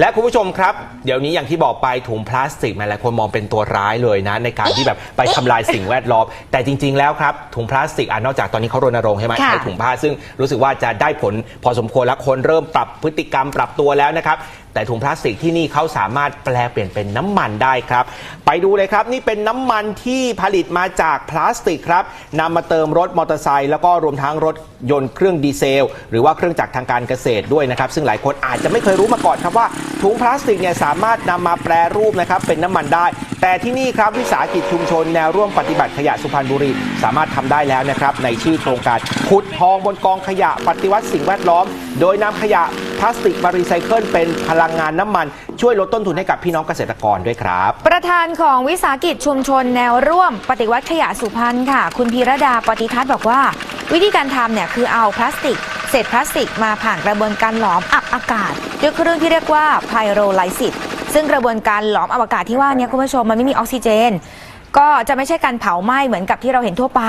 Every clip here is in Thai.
และคุณผู้ชมครับ เดี๋ยวนี้อย่างที่บอกไปถุงพลาสติกหลายๆคนมองเป็นตัวร้ายเลยนะ ในการที่แบบไปทำลายสิ่งแวดล้อมแต่จริง ๆ แล้วครับ ถุงพลาสติกอะนอกจากตอนนี้เขารณรงค์ใช่ไหมค่ะใช้ถุงผ้าซึ่งรู้สึกว่าจะได้ผลพอสมควรแล้วคนเริ่มปรับพฤติกรรมปรับตัวแล้วนะครับ แต่ถุงพลาสติกที่นี่เขาสามารถแปลเปลี่ยนเป็นน้ำมันได้ครับ ไปดูเลยครับ นี่เป็นน้ำมันที่ผลิตมาจากพลาสติกครับนำมาเติมรถมอเตอร์ไซค์แล้วก็รวมทั้งรถยนต์เครื่องดีเซล หรือว่าเครื่องจักรทางการเกษตรด้วยนะครับซึ่งหลายคนอาจจะไม่เคยรู้มาก่อนครับว่า ถุงพลาสติกเนี่ยสามารถนำมาแปรรูปนะครับเป็นน้ำมันได้ แต่ที่นี่ครับวิสาหกิจชุมชนแนวร่วมปฏิบัติขยะสุพรรณบุรี สามารถทำได้แล้วนะครับในชื่อโครงการขุดทองบนกองขยะปฏิวัติสิ่งแวดล้อม โดยนำขยะพลาสติกมารีไซเคิลเป็นพลังงานน้ำมัน ช่วยลดต้นทุนให้กับพี่น้องเกษตรกรด้วยครับ ประธานของวิสาหกิจชุมชนแนวร่วม ปฏิวัติขยะสุพรรณค่ะ คุณพีระดาปฏิทัศน์บอกว่า วิธีการทำเนี่ยคือเอาพลาสติก เศษพลาสติกมาผ่านกระบวนการหลอมอับอากาศด้วยเครื่องที่เรียกว่าไพโรไลซิสซึ่งกระบวนการหลอมอับอากาศที่ว่านี้คุณผู้ชมมันไม่มีออกซิเจน ก็จะไม่ใช่การเผาไหม้เหมือนกับที่เราเห็นทั่วไป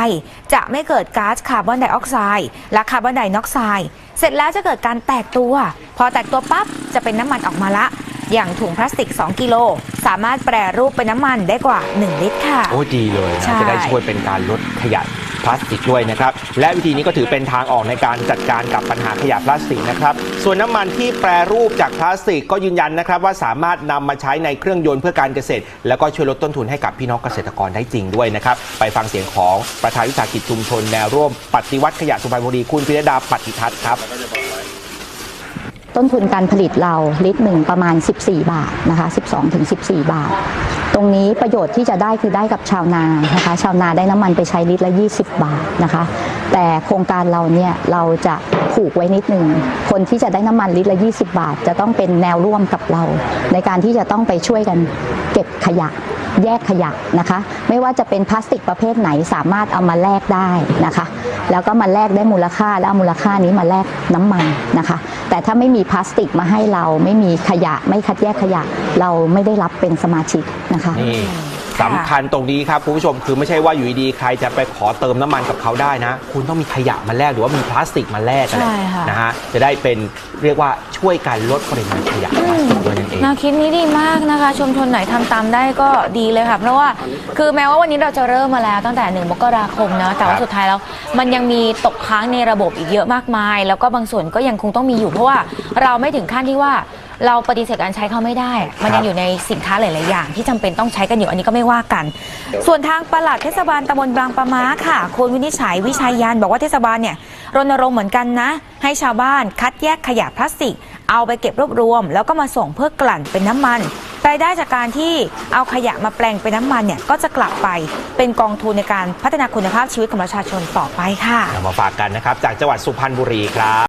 จะไม่เกิดก๊าซคาร์บอนไดออกไซด์และคาร์บอนไดออกไซด์เสร็จแล้วจะเกิดการแตกตัว พอแตกตัวปั๊บจะเป็นน้ำมันออกมาละ อย่างถุงพลาสติก 2 กิโล สามารถแปรรูปเป็นน้ำมันได้กว่า 1 ลิตรค่ะ โอ้ดีเลยใช่นะจะได้ช่วยเป็นการลดขยะพลาสติกด้วยนะครับ และวิธีนี้ก็ถือเป็นทางออกในการจัดการกับปัญหาขยะพลาสติกนะครับ ส่วนน้ำมันที่แปรรูปจากพลาสติกก็ยืนยันนะครับ ว่าสามารถนำมาใช้ในเครื่องยนต์เพื่อการเกษตร แล้วก็ช่วยลดต้นทุนให้กับพี่น้องเกษตรกรได้จริงด้วยนะครับ ไปฟังเสียงของประธานวิสาหกิจชุมชนแนวร่วม ปฏิวัติขยะสุพรรณบุรีคุณพิรดาปฏิทัศน์ครับ ต้นทุนการผลิตเราลิตรหนึ่งประมาณ 14 บาทนะคะ12ถึง14 บาท ตรงนี้ประโยชน์ที่จะได้คือได้กับชาวนานะคะชาวนาได้น้ำมันไปใช้ลิตรละ 20 บาทนะคะ แต่โครงการเราเนี่ยเราจะผูกไว้นิดหนึ่งคนที่จะได้น้ำมันลิตรละ 20 บาท จะต้องเป็นแนวร่วมกับเรา ในการที่จะต้องไปช่วยกันเก็บขยะ แยกขยะนะคะ ไม่ว่าจะเป็นพลาสติกประเภทไหนสามารถเอามาแลกได้นะคะ แล้วก็มาแลกได้มูลค่าแล้วเอามูลค่านี้มาแลกน้ำมันนะคะ แต่ถ้าไม่มีพลาสติกมาให้เราไม่มีขยะไม่คัดแยกขยะ เราไม่ได้รับเป็นสมาชิกนะคะ สำคัญตรงนี้ครับคุณผู้ชมคือไม่ใช่ว่าอยู่ดีๆใครจะไปขอเติมน้ำมันกับเขาได้นะ คุณต้องมีขยะมาแลกหรือว่ามีพลาสติกมาแลกกันใช่ค่ะ นะฮะจะได้เป็นเรียกว่าช่วยกันลดปริมาณขยะพลาสติกด้วยนั่นเอง แนวคิดนี้ดีมากนะคะ ชุมชนไหนทำตามได้ก็ดีเลยค่ะ เพราะว่าคือแม้ว่าวันนี้เราจะเริ่มมาแล้วตั้งแต่หนึ่งมกราคมนะแต่ว่าครับสุดท้ายแล้ว มันยังมีตกค้างในระบบอีกเยอะมากมาย แล้วก็บางส่วนก็ยังคงต้องมีอยู่ เพราะว่าเราไม่ถึงขั้นที่ว่า เราปฏิเสธการใช้เขาไม่ได้ มันยังอยู่ในสินค้าหลาย ๆ อย่าง ที่จำเป็นต้องใช้กันอยู่อันนี้ก็ไม่ว่ากัน ส่วนทางปลัดเทศบาลตำบลบางปะมาค่ะคุณวินิจฉัยวิชัยยันบอกว่าเทศบาลเนี่ยรณรงค์เหมือนกันนะ ให้ชาวบ้านคัดแยกขยะพลาสติก เอาไปเก็บรวบรวม แล้วก็มาส่งเพื่อกลั่นเป็นน้ำมันรายได้จากการที่เอาขยะมาแปลงเป็นน้ำมันเนี่ยก็จะกลับไปเป็นกองทุนในการพัฒนาคุณภาพชีวิตของประชาชนต่อไปค่ะ เอามาฝากกันนะครับ จากจังหวัดสุพรรณบุรีครับ